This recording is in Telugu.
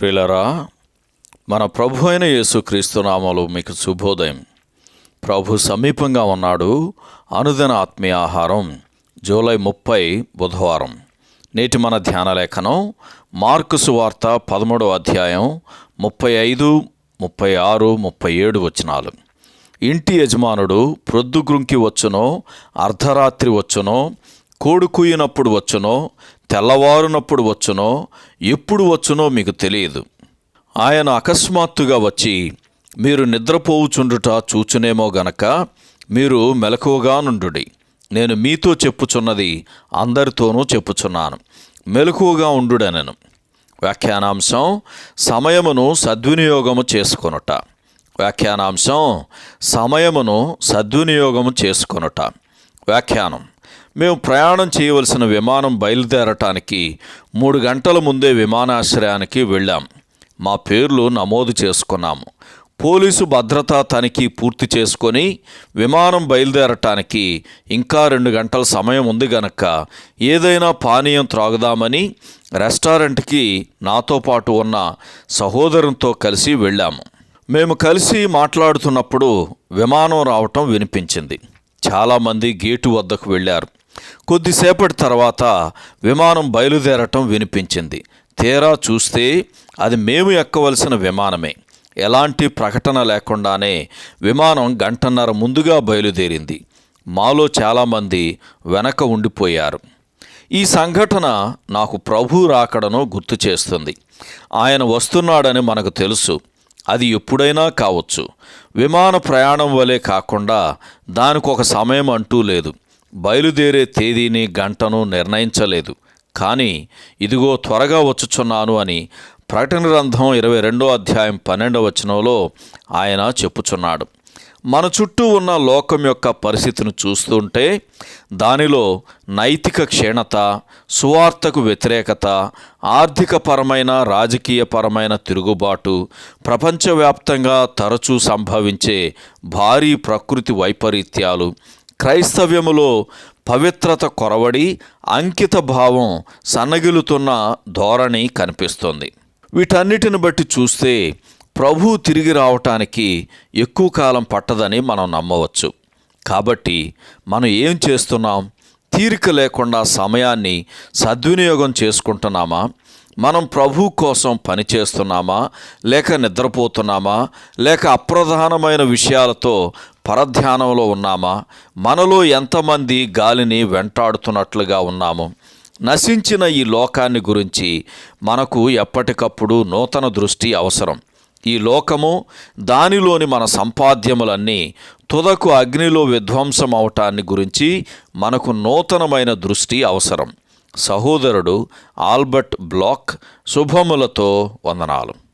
ప్రిలరా మన ప్రభు అయిన యేసుక్రీస్తు నామలు మీకు శుభోదయం. ప్రభు సమీపంగా ఉన్నాడు. అనుదిన ఆత్మీయ ఆహారం జూలై ముప్పై బుధవారం. నేటి మన ధ్యాన లేఖనం మార్కు సువార్త పదమూడవ అధ్యాయం ముప్పై ఐదు ముప్పై ఆరు ముప్పై ఏడు వచనాలు. ఇంటి యజమానుడు ప్రొద్దుగ్రుంకి వచ్చునో అర్ధరాత్రి వచ్చునో కోడి కూయినప్పుడు వచ్చునో తెల్లవారునప్పుడు వచ్చునో ఎప్పుడు వచ్చునో మీకు తెలియదు. ఆయన అకస్మాత్తుగా వచ్చి మీరు నిద్రపోవుచుండుట చూచునేమో గనక మీరు మెలకువగా నుండుడి. నేను మీతో చెప్పుచున్నది అందరితోనూ చెప్పుచున్నాను. మెలకువగా ఉండుడనను. వ్యాఖ్యానాంశం సమయమును సద్వినియోగము చేసుకొనుట. వ్యాఖ్యానాంశం సమయమును సద్వినియోగము చేసుకొనుట. వ్యాఖ్యానం మేము ప్రయాణం చేయవలసిన విమానం బయలుదేరటానికి మూడు గంటల ముందే విమానాశ్రయానికి వెళ్ళాం. మా పేర్లు నమోదు చేసుకున్నాము పోలీసు భద్రతా తనిఖీ పూర్తి చేసుకొని విమానం బయలుదేరటానికి ఇంకా రెండు గంటల సమయం ఉంది గనక ఏదైనా పానీయం త్రాగుదామని రెస్టారెంట్కి నాతో పాటు ఉన్న సహోదరునితో కలిసి వెళ్ళాము. మేము కలిసి మాట్లాడుతున్నప్పుడు విమానం రావటం వినిపించింది. చాలామంది గేటు వద్దకు వెళ్ళారు. కొద్దిసేపటి తర్వాత విమానం బయలుదేరటం వినిపించింది. తీరా చూస్తే అది మేము ఎక్కవలసిన విమానమే. ఎలాంటి ప్రకటన లేకుండానే విమానం గంటన్నర ముందుగా బయలుదేరింది. మాలో చాలామంది వెనక ఉండిపోయారు. ఈ సంఘటన నాకు ప్రభు రాకడను గుర్తు చేస్తుంది. ఆయన వస్తున్నాడని మనకు తెలుసు. అది ఎప్పుడైనా కావచ్చు. విమాన ప్రయాణం వలె కాకుండా దానికి ఒక సమయం అంటూ లేదు. బయలుదేరే తేదీని గంటను నిర్ణయించలేదు. కానీ ఇదిగో త్వరగా వచ్చుచున్నాను అని ప్రకటన గ్రంథం ఇరవై రెండో అధ్యాయం పన్నెండవ వచనంలో ఆయన చెప్పుచున్నాడు. మన చుట్టూ ఉన్న లోకం యొక్క పరిస్థితిని చూస్తుంటే దానిలో నైతిక క్షీణత సువార్తకు వ్యతిరేకత ఆర్థికపరమైన రాజకీయపరమైన తిరుగుబాటు ప్రపంచవ్యాప్తంగా తరచూ సంభవించే భారీ ప్రకృతి వైపరీత్యాలు క్రైస్తవ్యములో పవిత్రత కొరవడి అంకిత భావం సన్నగిలుతున్న ధోరణి కనిపిస్తుంది. వీటన్నిటిని బట్టి చూస్తే ప్రభు తిరిగి రావటానికి ఎక్కువ కాలం పట్టదని మనం నమ్మవచ్చు. కాబట్టి మనం ఏం చేస్తున్నాం? తీరిక లేకుండా సమయాన్ని సద్వినియోగం చేసుకుంటున్నామా? మనం ప్రభు కోసం పని చేస్తున్నామా? లేక నిద్రపోతున్నామా? లేక అప్రధానమైన విషయాలతో పరధ్యానంలో ఉన్నామా? మనలో ఎంతమంది గాలిని వెంటాడుతున్నట్లుగా ఉన్నాము? నశించిన ఈ లోకాన్ని గురించి మనకు ఎప్పటికప్పుడు నూతన దృష్టి అవసరం. ఈ లోకము దానిలోని మన సంపాద్యములన్నీ తుదకు అగ్నిలో విధ్వంసం అవటాన్ని గురించి మనకు నూతనమైన దృష్టి అవసరం. సహోదరుడు ఆల్బర్ట్ బ్లాక్ శుభములతో వందనాలు.